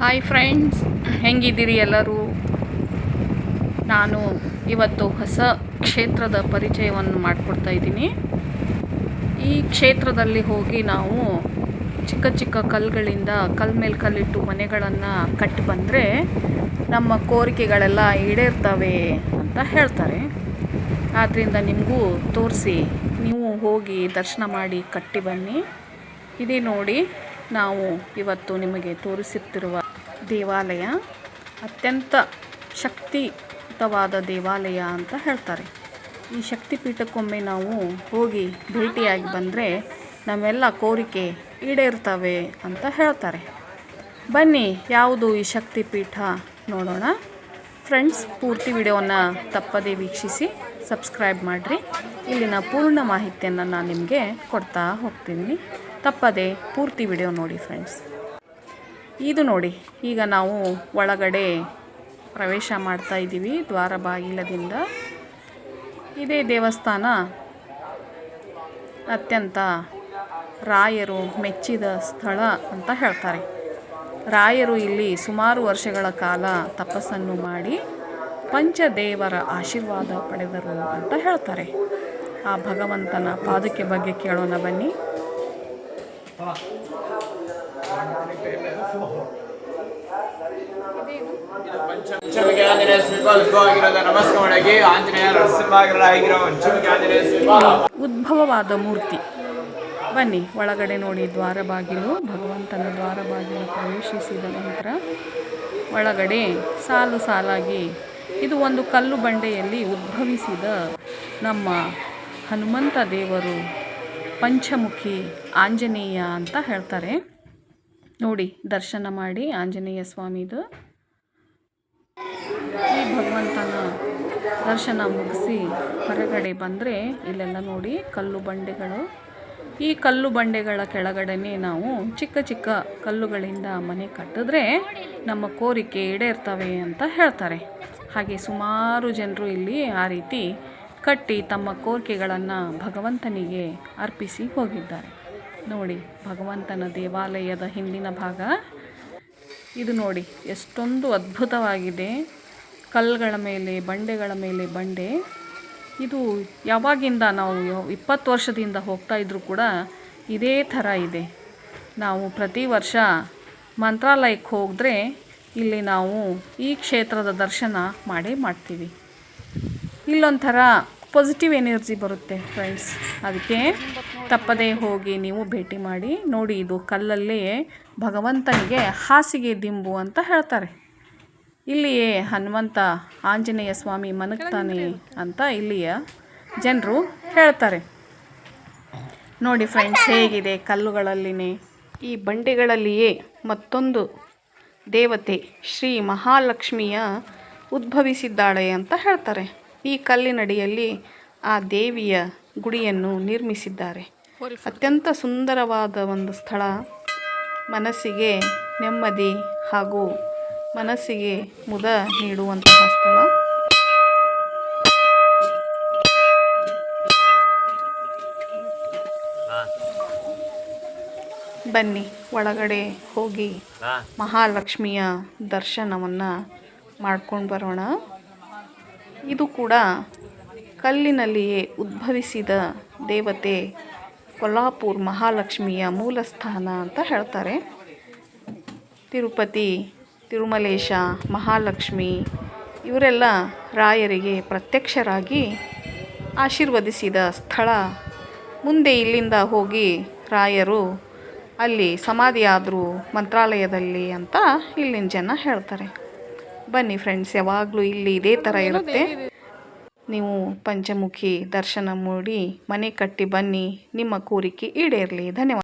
Hi friends ಹೆಂಗಿದ್ದೀರಿ ಎಲ್ಲರೂ? ನಾನು ಇವತ್ತು ಹೊಸ ಕ್ಷೇತ್ರದ ಪರಿಚಯವನ್ನು ಮಾಡಿಕೊಡ್ತಾ ಇದ್ದೀನಿ. ಈ ಕ್ಷೇತ್ರದಲ್ಲಿ ಹೋಗಿ ನಾವು ಚಿಕ್ಕ ಚಿಕ್ಕ ಕಲ್ಲುಗಳಿಂದ ಕಲ್ ಮೇಲೆ ಕಲ್ಲಿಟ್ಟು ಮನೆಗಳನ್ನು ಕಟ್ಟಿ ಬಂದರೆ ನಮ್ಮ ಕೋರಿಕೆಗಳೆಲ್ಲ ಈಡೇರ್ತವೆ ಅಂತ ಹೇಳ್ತಾರೆ. ಆದ್ದರಿಂದ ನಿಮಗೂ ತೋರಿಸಿ, ನೀವು ಹೋಗಿ ದರ್ಶನ ಮಾಡಿ ಕಟ್ಟಿ ಬನ್ನಿ. ಇದೇ ನೋಡಿ ನಾವು ಇವತ್ತು ನಿಮಗೆ ತೋರಿಸುತ್ತಿರುವ ದೇವಾಲಯ ಅತ್ಯಂತ ಶಕ್ತಿಯುತವಾದ ದೇವಾಲಯ ಅಂತ ಹೇಳ್ತಾರೆ. ಈ ಶಕ್ತಿಪೀಠಕ್ಕೊಮ್ಮೆ ನಾವು ಹೋಗಿ ಭೇಟಿಯಾಗಿ ಬಂದರೆ ನಮ್ಮೆಲ್ಲ ಕೋರಿಕೆ ಈಡೇರ್ತವೆ ಅಂತ ಹೇಳ್ತಾರೆ. ಬನ್ನಿ, ಯಾವುದು ಈ ಶಕ್ತಿಪೀಠ ನೋಡೋಣ. ಫ್ರೆಂಡ್ಸ್, ಪೂರ್ತಿ ವಿಡಿಯೋವನ್ನು ತಪ್ಪದೇ ವೀಕ್ಷಿಸಿ ಸಬ್ಸ್ಕ್ರೈಬ್ ಮಾಡಿರಿ. ಇಲ್ಲಿನ ಪೂರ್ಣ ಮಾಹಿತಿಯನ್ನು ನಾನು ನಿಮಗೆ ಕೊಡ್ತಾ ಹೋಗ್ತೀನಿ. ತಪ್ಪದೇ ಪೂರ್ತಿ ವಿಡಿಯೋ ನೋಡಿ, ಫ್ರೆಂಡ್ಸ್. ಇದು ನೋಡಿ, ಈಗ ನಾವು ಒಳಗಡೆ ಪ್ರವೇಶ ಮಾಡ್ತಾ ಇದ್ದೀವಿ ದ್ವಾರ ಬಾಗಿಲದಿಂದ. ಇದೇ ದೇವಸ್ಥಾನ ಅತ್ಯಂತ ರಾಯರು ಮೆಚ್ಚಿದ ಸ್ಥಳ ಅಂತ ಹೇಳ್ತಾರೆ. ರಾಯರು ಇಲ್ಲಿ ಸುಮಾರು ವರ್ಷಗಳ ಕಾಲ ತಪಸ್ಸನ್ನು ಮಾಡಿ ಪಂಚದೇವರ ಆಶೀರ್ವಾದ ಪಡೆದರು ಅಂತ ಹೇಳ್ತಾರೆ. ಆ ಭಗವಂತನ ಪಾದಕ್ಕೆ ಬಗ್ಗೆ ಕೇಳೋಣ ಬನ್ನಿ. ಉದ್ಭವವಾದ ಮೂರ್ತಿ. ಬನ್ನಿ, ಒಳಗಡೆ ನೋಡಿ ದ್ವಾರ ಬಾಗಿಲು ಭಗವಂತನ ದ್ವಾರ ಬಾಗಿಲು ಪ್ರವೇಶಿಸಿದ ನಂತರ ಒಳಗಡೆ ಸಾಲು ಸಾಲಾಗಿ ಇದು ಒಂದು ಕಲ್ಲು ಬಂಡೆಯಲ್ಲಿ ಉದ್ಭವಿಸಿದ ನಮ್ಮ ಹನುಮಂತ ದೇವರು ಪಂಚಮುಖಿ ಆಂಜನೇಯ ಅಂತ ಹೇಳ್ತಾರೆ. ನೋಡಿ, ದರ್ಶನ ಮಾಡಿ, ಆಂಜನೇಯ ಸ್ವಾಮಿದು. ಈ ಭಗವಂತನ ದರ್ಶನ ಮುಗಿಸಿ ಹೊರಗಡೆ ಬಂದರೆ ಇಲ್ಲೆಲ್ಲ ನೋಡಿ ಕಲ್ಲು ಬಂಡೆಗಳು. ಈ ಕಲ್ಲು ಬಂಡೆಗಳ ಕೆಳಗಡೆನೇ ನಾವು ಚಿಕ್ಕ ಚಿಕ್ಕ ಕಲ್ಲುಗಳಿಂದ ಮನೆ ಕಟ್ಟಿದ್ರೆ ನಮ್ಮ ಕೋರಿಕೆ ಈಡೇರ್ತವೆ ಅಂತ ಹೇಳ್ತಾರೆ. ಹಾಗೆ ಸುಮಾರು ಜನರು ಇಲ್ಲಿ ಆ ರೀತಿ ಕಟ್ಟಿ ತಮ್ಮ ಕೋರಿಕೆಗಳನ್ನು ಭಗವಂತನಿಗೆ ಅರ್ಪಿಸಿ ಹೋಗಿದ್ದಾರೆ. ನೋಡಿ, ಭಗವಂತನ ದೇವಾಲಯದ ಹಿಂದಿನ ಭಾಗ. ಇದು ನೋಡಿ, ಎಷ್ಟೊಂದು ಅದ್ಭುತವಾಗಿದೆ. ಕಲ್ಲುಗಳ ಮೇಲೆ, ಬಂಡೆಗಳ ಮೇಲೆ ಬಂಡೆ. ಇದು ಯಾವಾಗಿಂದ ನಾವು ಇಪ್ಪತ್ತು ವರ್ಷದಿಂದ ಹೋಗ್ತಾ ಇದ್ರೂ ಕೂಡ ಇದೇ ಥರ ಇದೆ. ನಾವು ಪ್ರತಿ ವರ್ಷ ಮಂತ್ರಾಲಯಕ್ಕೆ ಹೋದರೆ ಇಲ್ಲಿ ನಾವು ಈ ಕ್ಷೇತ್ರದ ದರ್ಶನ ಮಾಡೇ ಮಾಡ್ತೀವಿ. ಇಲ್ಲೊಂಥರ ಪಾಸಿಟಿವ್ ಎನರ್ಜಿ ಬರುತ್ತೆ ಫ್ರೆಂಡ್ಸ್ ಅದಕ್ಕೆ ತಪ್ಪದೇ ಹೋಗಿ ನೀವು ಭೇಟಿ ಮಾಡಿ, ನೋಡಿ ಇದು ಕಲ್ಲಲ್ಲೇ ಭಗವಂತನಿಗೆ ಹಾಸಿಗೆ ದಿಂಬು ಅಂತ ಹೇಳ್ತಾರೆ. ಇಲ್ಲಿಯೇ ಹನುಮಂತ ಆಂಜನೇಯ ಸ್ವಾಮಿ ಮನಗ್ತಾನೆ ಅಂತ ಇಲ್ಲಿಯ ಜನರು ಹೇಳ್ತಾರೆ. ನೋಡಿ ಫ್ರೆಂಡ್ಸ್ ಹೇಗಿದೆ ಕಲ್ಲುಗಳಲ್ಲಿನೇ? ಈ ಬಂಡೆಗಳಲ್ಲಿಯೇ ಮತ್ತೊಂದು ದೇವತೆ ಶ್ರೀ ಮಹಾಲಕ್ಷ್ಮಿಯ ಉದ್ಭವಿಸಿದ್ದಾಳೆ ಅಂತ ಹೇಳ್ತಾರೆ. ಈ ಕಲ್ಲಿನಡಿಯಲ್ಲಿ ಆ ದೇವಿಯ ಗುಡಿಯನ್ನು ನಿರ್ಮಿಸಿದ್ದಾರೆ. ಅತ್ಯಂತ ಸುಂದರವಾದ ಒಂದು ಸ್ಥಳ. ಮನಸ್ಸಿಗೆ ನೆಮ್ಮದಿ ಹಾಗೂ ಮನಸ್ಸಿಗೆ ಮುದ ನೀಡುವಂತಹ ಸ್ಥಳ. ಬನ್ನಿ, ಒಳಗಡೆ ಹೋಗಿ ಮಹಾಲಕ್ಷ್ಮಿಯ ದರ್ಶನವನ್ನು ಮಾಡ್ಕೊಂಡು ಬರೋಣ. ಇದು ಕೂಡ ಕಲ್ಲಿನಲ್ಲಿಯೇ ಉದ್ಭವಿಸಿದ ದೇವತೆ ಕೊಲ್ಲಾಪುರ್ ಮಹಾಲಕ್ಷ್ಮಿಯ ಮೂಲ ಸ್ಥಾನ ಅಂತ ಹೇಳ್ತಾರೆ. ತಿರುಪತಿ, ತಿರುಮಲೇಶ, ಮಹಾಲಕ್ಷ್ಮಿ ಇವರೆಲ್ಲ ರಾಯರಿಗೆ ಪ್ರತ್ಯಕ್ಷರಾಗಿ ಆಶೀರ್ವದಿಸಿದ ಸ್ಥಳ. ಮುಂದೆ ಇಲ್ಲಿಂದ ಹೋಗಿ ರಾಯರು ಅಲ್ಲಿ ಸಮಾಧಿಯಾದರು ಮಂತ್ರಾಲಯದಲ್ಲಿ ಅಂತ ಇಲ್ಲಿನ ಜನ ಹೇಳ್ತಾರೆ. ಬನ್ನಿ ಫ್ರೆಂಡ್ಸ್ ಯಾವಾಗಲೂ ಇಲ್ಲಿ ಇದೇ ಥರ ಇರುತ್ತೆ. ನೀವು ಪಂಚಮುಖಿ ದರ್ಶನ ಮಾಡಿ ಮನೆ ಕಟ್ಟಿ ಬನ್ನಿ ನಿಮ್ಮ ಕೋರಿಕೆ ಈಡೇರಲಿ. ಧನ್ಯವಾದ.